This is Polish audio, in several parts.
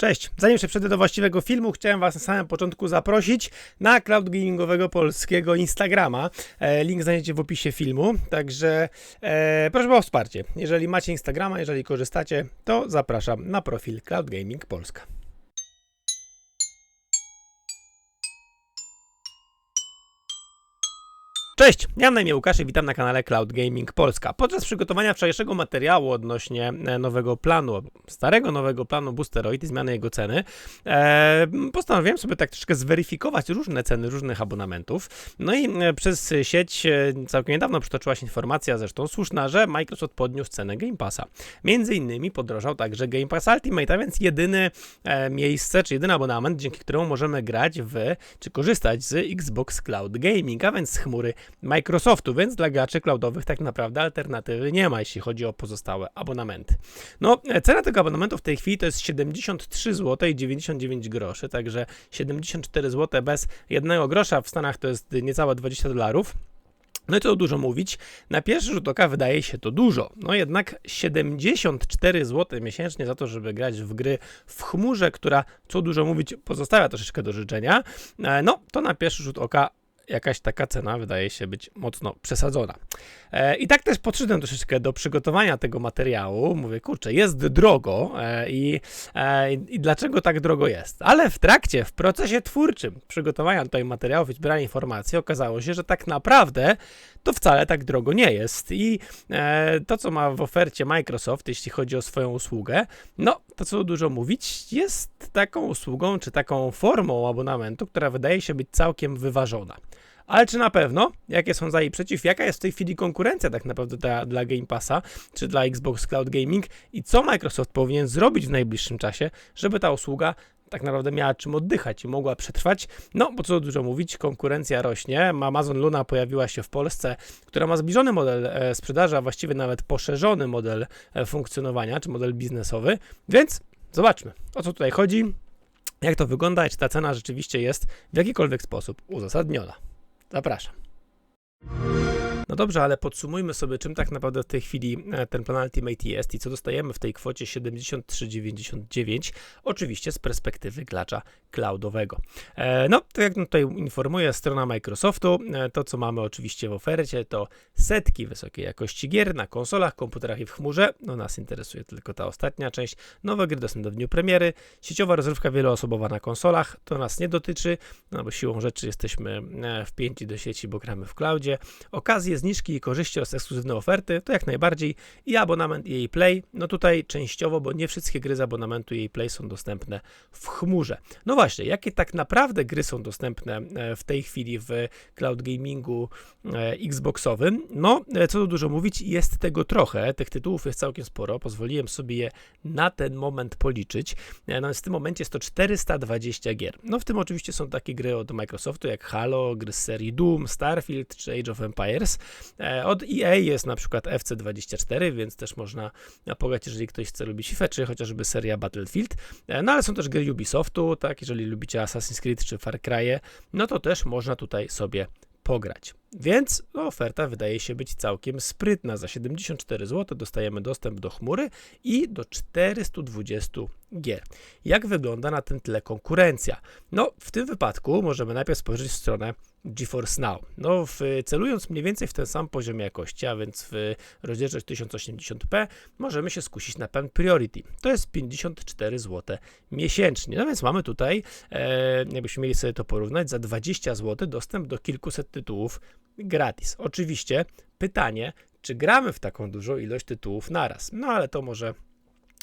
Cześć! Zanim się przejdę do właściwego filmu, chciałem Was na samym początku zaprosić na cloud gamingowego polskiego Instagrama. E, link znajdziecie w opisie filmu, także e, proszę o wsparcie. Jeżeli macie Instagrama, jeżeli korzystacie, to zapraszam na profil Cloud Gaming Polska. Cześć, ja na imię Łukasz i witam na kanale Cloud Gaming Polska. Podczas przygotowania wczorajszego materiału odnośnie e, nowego planu, starego nowego planu Boosteroid i zmiany jego ceny, e, postanowiłem sobie tak troszkę zweryfikować różne ceny różnych abonamentów. No i e, przez sieć całkiem niedawno przytoczyła się informacja, zresztą słuszna, że Microsoft podniósł cenę Game Passa. Między innymi podrożał także Game Pass Ultimate, a więc jedyne miejsce, czy jedyny abonament, dzięki któremu możemy grać w, czy korzystać z Xbox Cloud Gaming, a więc z chmury Microsoftu, więc dla graczy cloudowych tak naprawdę alternatywy nie ma, jeśli chodzi o pozostałe abonamenty. No, cena tego abonamentu w tej chwili to jest 73 zł i 99 groszy, także 74 zł bez jednego grosza, w Stanach to jest niecałe 20 dolarów. No i co dużo mówić, na pierwszy rzut oka wydaje się to dużo. No jednak 74 zł miesięcznie za to, żeby grać w gry w chmurze, która, co dużo mówić, pozostawia troszeczkę do życzenia, e, no to na pierwszy rzut oka jakaś taka cena wydaje się być mocno przesadzona. E, I tak też podszedłem troszeczkę do przygotowania tego materiału. Mówię, kurczę, jest drogo e, i, e, i dlaczego tak drogo jest? Ale w trakcie, w procesie twórczym przygotowania tutaj materiałów i informacji okazało się, że tak naprawdę to wcale tak drogo nie jest. I e, to, co ma w ofercie Microsoft, jeśli chodzi o swoją usługę, no to co dużo mówić, jest taką usługą czy taką formą abonamentu, która wydaje się być całkiem wyważona. Ale czy na pewno? Jakie są za i przeciw? Jaka jest w tej chwili konkurencja tak naprawdę dla, dla Game Passa, czy dla Xbox Cloud Gaming? I co Microsoft powinien zrobić w najbliższym czasie, żeby ta usługa tak naprawdę miała czym oddychać i mogła przetrwać. No, bo co dużo mówić, konkurencja rośnie. Amazon Luna pojawiła się w Polsce, która ma zbliżony model e, sprzedaży, a właściwie nawet poszerzony model e, funkcjonowania, czy model biznesowy. Więc zobaczmy, o co tutaj chodzi, jak to wygląda czy ta cena rzeczywiście jest w jakikolwiek sposób uzasadniona. Zapraszam. No dobrze, ale podsumujmy sobie, czym tak naprawdę w tej chwili e, ten plan Ultimate jest i co dostajemy w tej kwocie 73,99, oczywiście z perspektywy gracza cloudowego. E, no, to jak tutaj informuje strona Microsoftu, e, to co mamy oczywiście w ofercie to setki wysokiej jakości gier na konsolach, komputerach i w chmurze. No nas interesuje tylko ta ostatnia część. Nowe gry dostępne w dniu premiery, sieciowa rozrywka wieloosobowa na konsolach, to nas nie dotyczy, no bo siłą rzeczy jesteśmy wpięci do sieci, bo gramy w cloudzie. Okazje zniżki i korzyści oraz ekskluzywne oferty, to jak najbardziej i abonament EA Play, no tutaj częściowo, bo nie wszystkie gry z abonamentu EA Play są dostępne w chmurze. No właśnie, jakie tak naprawdę gry są dostępne e, w tej chwili w cloud gamingu e, Xboxowym? No, e, co tu dużo mówić, jest tego trochę, tych tytułów jest całkiem sporo, pozwoliłem sobie je na ten moment policzyć. No, w tym momencie jest to 420 gier. No w tym oczywiście są takie gry od Microsoftu jak Halo, gry z serii Doom, Starfield czy Age of Empires. E, od EA jest na przykład FC24, więc też można pograć, jeżeli ktoś chce lubić FIFA, czy chociażby seria Battlefield. E, no ale są też gry Ubisoftu, tak, jeżeli lubicie Assassin's Creed czy Far Cry, no to też można tutaj sobie pograć. Więc no, oferta wydaje się być całkiem sprytna. Za 74 zł dostajemy dostęp do chmury i do 420 gier. Jak wygląda na tym tle konkurencja? No, w tym wypadku możemy najpierw spojrzeć w stronę GeForce Now. No, w, celując mniej więcej w ten sam poziom jakości, a więc w rozdzielczość 1080p, możemy się skusić na Pen Priority. To jest 54 zł miesięcznie. No więc mamy tutaj, e, jakbyśmy mieli sobie to porównać, za 20 zł dostęp do kilkuset tytułów gratis. Oczywiście pytanie, czy gramy w taką dużą ilość tytułów naraz? No ale to może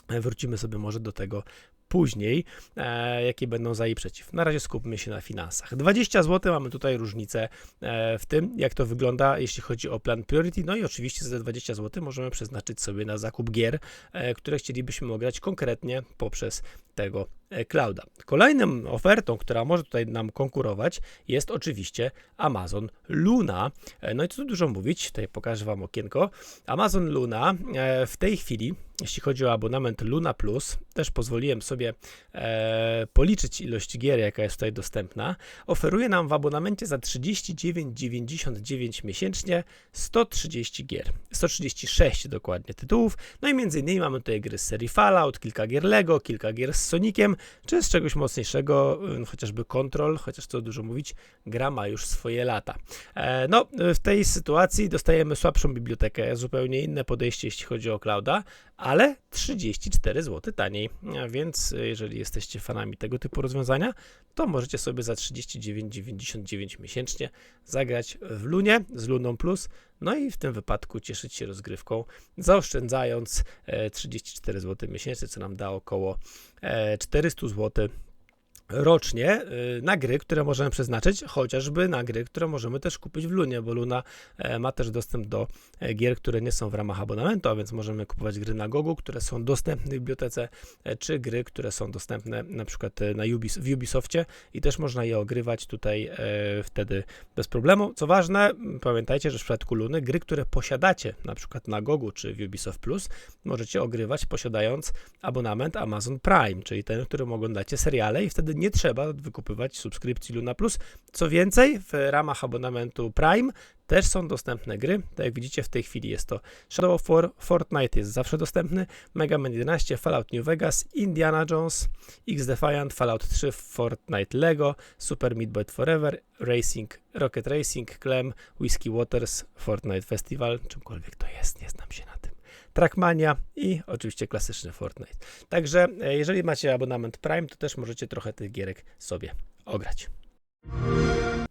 wrócimy sobie może do tego później, e, jakie będą za i przeciw. Na razie skupmy się na finansach. 20 zł mamy tutaj różnicę e, w tym, jak to wygląda, jeśli chodzi o plan Priority. No i oczywiście za 20 zł możemy przeznaczyć sobie na zakup gier, e, które chcielibyśmy ograć konkretnie poprzez tego clouda. Kolejną ofertą, która może tutaj nam konkurować, jest oczywiście Amazon Luna. E, no i co tu dużo mówić, tutaj pokażę Wam okienko. Amazon Luna e, w tej chwili, jeśli chodzi o abonament Luna Plus, też pozwoliłem sobie policzyć ilość gier, jaka jest tutaj dostępna. Oferuje nam w abonamencie za 39,99 miesięcznie 130 gier. 136 dokładnie tytułów. No i między innymi mamy tutaj gry z serii Fallout, kilka gier Lego, kilka gier z Soniciem, czy z czegoś mocniejszego, chociażby Control, chociaż co dużo mówić, gra ma już swoje lata. E, no, w tej sytuacji dostajemy słabszą bibliotekę, zupełnie inne podejście, jeśli chodzi o clouda, ale 34 zł taniej, A więc y, jeżeli jesteście fanami tego typu rozwiązania, to możecie sobie za 39,99 miesięcznie zagrać w Lunie z Luną Plus, no i w tym wypadku cieszyć się rozgrywką, zaoszczędzając e, 34 zł miesięcznie, co nam da około e, 400 zł rocznie y, na gry, które możemy przeznaczyć, chociażby na gry, które możemy też kupić w Lunie, bo Luna e, ma też dostęp do e, gier, które nie są w ramach abonamentu, a więc możemy kupować gry na Gogu, które są dostępne w bibliotece, e, czy gry, które są dostępne na przykład na Ubis w Ubisoftie i też można je ogrywać tutaj wtedy bez problemu. Co ważne, pamiętajcie, że w przypadku Luny gry, które posiadacie na przykład na Gogu czy w Ubisoft Plus, możecie ogrywać posiadając abonament Amazon Prime, czyli ten, który oglądacie seriale i wtedy nie trzeba wykupywać subskrypcji Luna Plus. Co więcej, w ramach abonamentu Prime też są dostępne gry. Tak jak widzicie, w tej chwili jest to Shadow of War, Fortnite jest zawsze dostępny, Mega Man 11, Fallout New Vegas, Indiana Jones, X Defiant, Fallout 3, Fortnite Lego, Super Meat Boy Forever, Racing, Rocket Racing, Clem, Whiskey Waters, Fortnite Festival, czymkolwiek to jest, nie znam się na tym. Trackmania i oczywiście klasyczny Fortnite. Także e, jeżeli macie abonament Prime, to też możecie trochę tych gierek sobie ograć.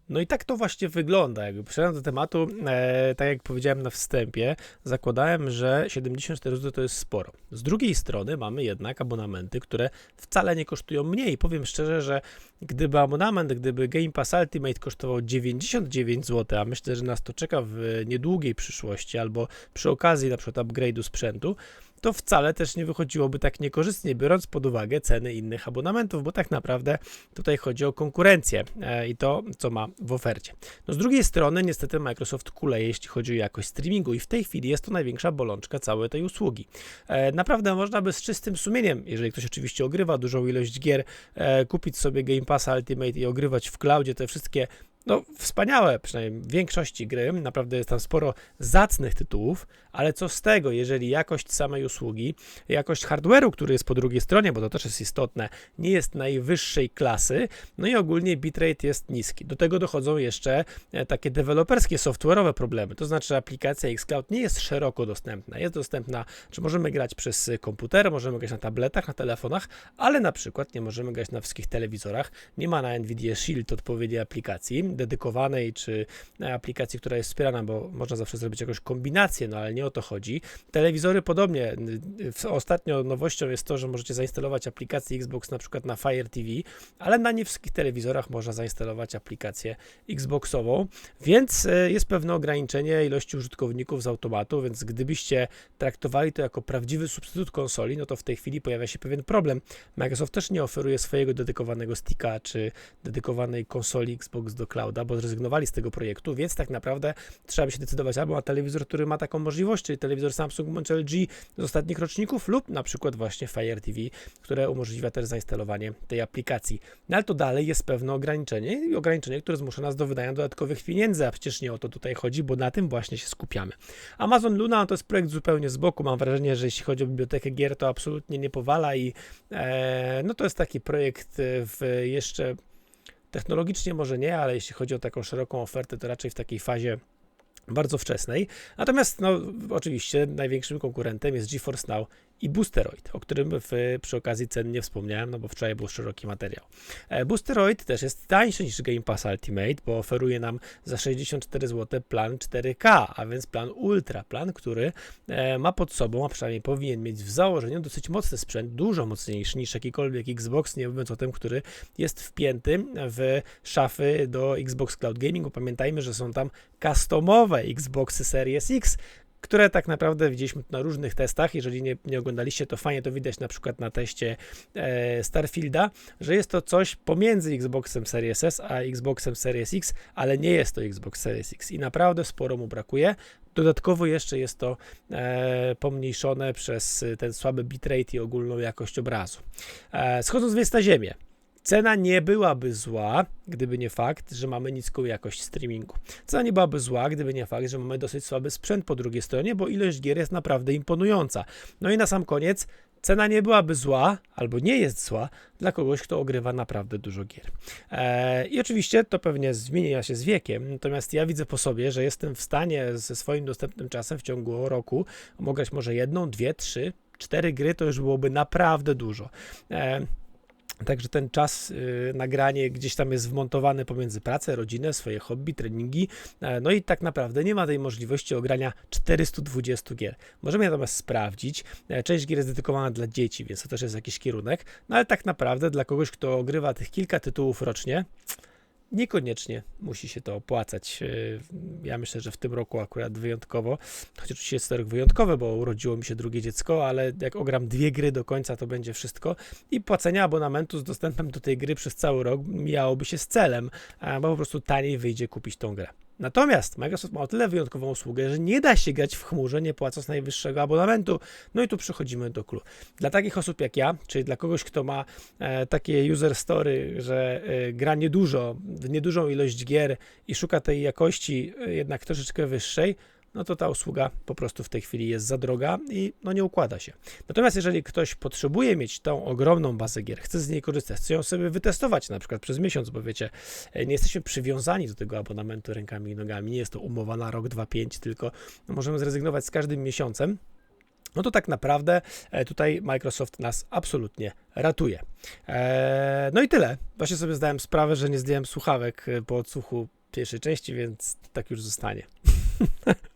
No i tak to właśnie wygląda. Jakby przejdę do tematu, e, tak jak powiedziałem na wstępie, zakładałem, że 74 zł to jest sporo. Z drugiej strony mamy jednak abonamenty, które wcale nie kosztują mniej. Powiem szczerze, że gdyby abonament, gdyby Game Pass Ultimate kosztował 99 zł, a myślę, że nas to czeka w niedługiej przyszłości albo przy okazji na przykład upgrade'u sprzętu, to wcale też nie wychodziłoby tak niekorzystnie, biorąc pod uwagę ceny innych abonamentów, bo tak naprawdę tutaj chodzi o konkurencję e, i to, co ma w ofercie. No z drugiej strony, niestety Microsoft kuleje, jeśli chodzi o jakość streamingu i w tej chwili jest to największa bolączka całej tej usługi. E, naprawdę można by z czystym sumieniem, jeżeli ktoś oczywiście ogrywa dużą ilość gier, e, kupić sobie Game Pass Ultimate i ogrywać w cloudzie te wszystkie no, wspaniałe, przynajmniej w większości gry, naprawdę jest tam sporo zacnych tytułów, ale co z tego, jeżeli jakość samej usługi, jakość hardware'u, który jest po drugiej stronie, bo to też jest istotne, nie jest najwyższej klasy, no i ogólnie bitrate jest niski. Do tego dochodzą jeszcze e, takie deweloperskie, software'owe problemy, to znaczy aplikacja xCloud nie jest szeroko dostępna, jest dostępna, czy możemy grać przez komputer, możemy grać na tabletach, na telefonach, ale na przykład nie możemy grać na wszystkich telewizorach, nie ma na NVIDIA Shield odpowiedniej aplikacji, dedykowanej, czy aplikacji, która jest wspierana, bo można zawsze zrobić jakąś kombinację, no ale nie o to chodzi. Telewizory podobnie. Ostatnio nowością jest to, że możecie zainstalować aplikację Xbox na przykład na Fire TV, ale na nie wszystkich telewizorach można zainstalować aplikację Xboxową, więc e, jest pewne ograniczenie ilości użytkowników z automatu, więc gdybyście traktowali to jako prawdziwy substytut konsoli, no to w tej chwili pojawia się pewien problem. Microsoft też nie oferuje swojego dedykowanego sticka czy dedykowanej konsoli Xbox do cloud clouda, bo zrezygnowali z tego projektu, więc tak naprawdę trzeba by się decydować albo na telewizor, który ma taką możliwość, czyli telewizor Samsung bądź LG z ostatnich roczników, lub na przykład właśnie Fire TV, które umożliwia też zainstalowanie tej aplikacji. No ale to dalej jest pewne ograniczenie i ograniczenie, które zmusza nas do wydania dodatkowych pieniędzy, a przecież nie o to tutaj chodzi, bo na tym właśnie się skupiamy. Amazon Luna to jest projekt zupełnie z boku. Mam wrażenie, że jeśli chodzi o bibliotekę gier, to absolutnie nie powala i e, no to jest taki projekt w jeszcze Technologicznie może nie, ale jeśli chodzi o taką szeroką ofertę, to raczej w takiej fazie bardzo wczesnej. Natomiast, no, oczywiście największym konkurentem jest GeForce Now i Boosteroid, o którym w, przy okazji cen nie wspomniałem, no bo wczoraj był szeroki materiał. E, Boosteroid też jest tańszy niż Game Pass Ultimate, bo oferuje nam za 64 zł plan 4K, a więc plan Ultra, plan, który e, ma pod sobą, a przynajmniej powinien mieć w założeniu dosyć mocny sprzęt, dużo mocniejszy niż jakikolwiek Xbox, nie mówiąc o tym, który jest wpięty w szafy do Xbox Cloud Gaming, bo pamiętajmy, że są tam customowe Xboxy Series X, które tak naprawdę widzieliśmy na różnych testach. Jeżeli nie, nie oglądaliście, to fajnie to widać na przykład na teście e, Starfielda, że jest to coś pomiędzy Xboxem Series S a Xboxem Series X, ale nie jest to Xbox Series X i naprawdę sporo mu brakuje. Dodatkowo jeszcze jest to e, pomniejszone przez ten słaby bitrate i ogólną jakość obrazu. E, schodząc więc na ziemię, Cena nie byłaby zła, gdyby nie fakt, że mamy niską jakość streamingu. Cena nie byłaby zła, gdyby nie fakt, że mamy dosyć słaby sprzęt po drugiej stronie, bo ilość gier jest naprawdę imponująca. No i na sam koniec cena nie byłaby zła, albo nie jest zła, dla kogoś, kto ogrywa naprawdę dużo gier. E, I oczywiście to pewnie zmienia się z wiekiem, natomiast ja widzę po sobie, że jestem w stanie ze swoim dostępnym czasem w ciągu roku mogę grać może jedną, dwie, trzy, cztery gry, to już byłoby naprawdę dużo. E, Także ten czas y, nagranie gdzieś tam jest wmontowany pomiędzy pracę, rodzinę, swoje hobby, treningi. E, no i tak naprawdę nie ma tej możliwości ogrania 420 gier. Możemy natomiast sprawdzić. E, część gier jest dedykowana dla dzieci, więc to też jest jakiś kierunek. No ale tak naprawdę dla kogoś, kto ogrywa tych kilka tytułów rocznie, Niekoniecznie musi się to opłacać. Yy, Ja myślę, że w tym roku akurat wyjątkowo, chociaż oczywiście jest to rok wyjątkowy, bo urodziło mi się drugie dziecko, ale jak ogram dwie gry do końca, to będzie wszystko. I płacenie abonamentu z dostępem do tej gry przez cały rok miałoby się z celem, bo po prostu taniej wyjdzie kupić tą grę. Natomiast Microsoft ma o tyle wyjątkową usługę, że nie da się grać w chmurze, nie płacąc najwyższego abonamentu. No i tu przechodzimy do clue. Dla takich osób jak ja, czyli dla kogoś, kto ma e, takie user story, że e, gra niedużo, w niedużą ilość gier i szuka tej jakości e, jednak troszeczkę wyższej, no to ta usługa po prostu w tej chwili jest za droga i no nie układa się. Natomiast jeżeli ktoś potrzebuje mieć tą ogromną bazę gier, chce z niej korzystać, chce ją sobie wytestować na przykład przez miesiąc, bo wiecie, e, nie jesteśmy przywiązani do tego abonamentu rękami i nogami, nie jest to umowa na rok, dwa, pięć, tylko no, możemy zrezygnować z każdym miesiącem, no to tak naprawdę e, tutaj Microsoft nas absolutnie ratuje. Eee, no i tyle. Właśnie sobie zdałem sprawę, że nie zdjąłem słuchawek e, po odsłuchu pierwszej części, więc tak już zostanie.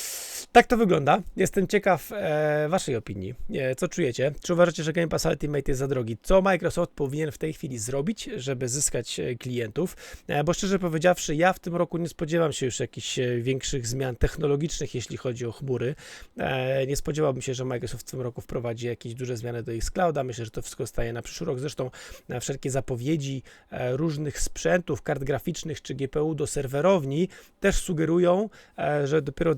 Tak to wygląda. Jestem ciekaw e, Waszej opinii. E, co czujecie? Czy uważacie, że Game Pass Ultimate jest za drogi? Co Microsoft powinien w tej chwili zrobić, żeby zyskać e, klientów? E, bo szczerze powiedziawszy, ja w tym roku nie spodziewam się już jakichś e, większych zmian technologicznych, jeśli chodzi o chmury. E, nie spodziewałbym się, że Microsoft w tym roku wprowadzi jakieś duże zmiany do ich clouda. Myślę, że to wszystko staje na przyszły rok. Zresztą e, wszelkie zapowiedzi e, różnych sprzętów, kart graficznych czy GPU do serwerowni też sugerują, e, że dopiero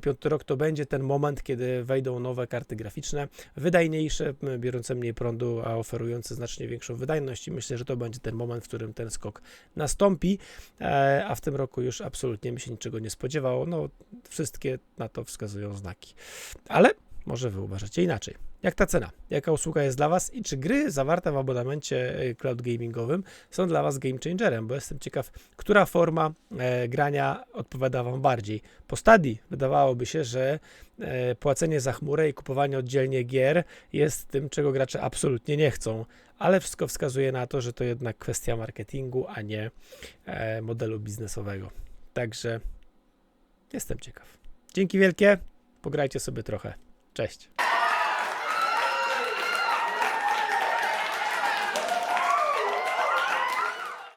2025 rok to będzie ten moment, kiedy wejdą nowe karty graficzne, wydajniejsze, biorące mniej prądu, a oferujące znacznie większą wydajność i myślę, że to będzie ten moment, w którym ten skok nastąpi, e, a w tym roku już absolutnie mi się niczego nie spodziewało, no wszystkie na to wskazują znaki. Ale może wy uważacie inaczej. Jak ta cena? Jaka usługa jest dla Was i czy gry zawarte w abonamencie e, cloud gamingowym są dla Was game changerem? Bo jestem ciekaw, która forma e, grania odpowiada Wam bardziej. Po stadii wydawałoby się, że e, płacenie za chmurę i kupowanie oddzielnie gier jest tym, czego gracze absolutnie nie chcą, ale wszystko wskazuje na to, że to jednak kwestia marketingu, a nie e, modelu biznesowego. Także jestem ciekaw. Dzięki wielkie, pograjcie sobie trochę. Cześć.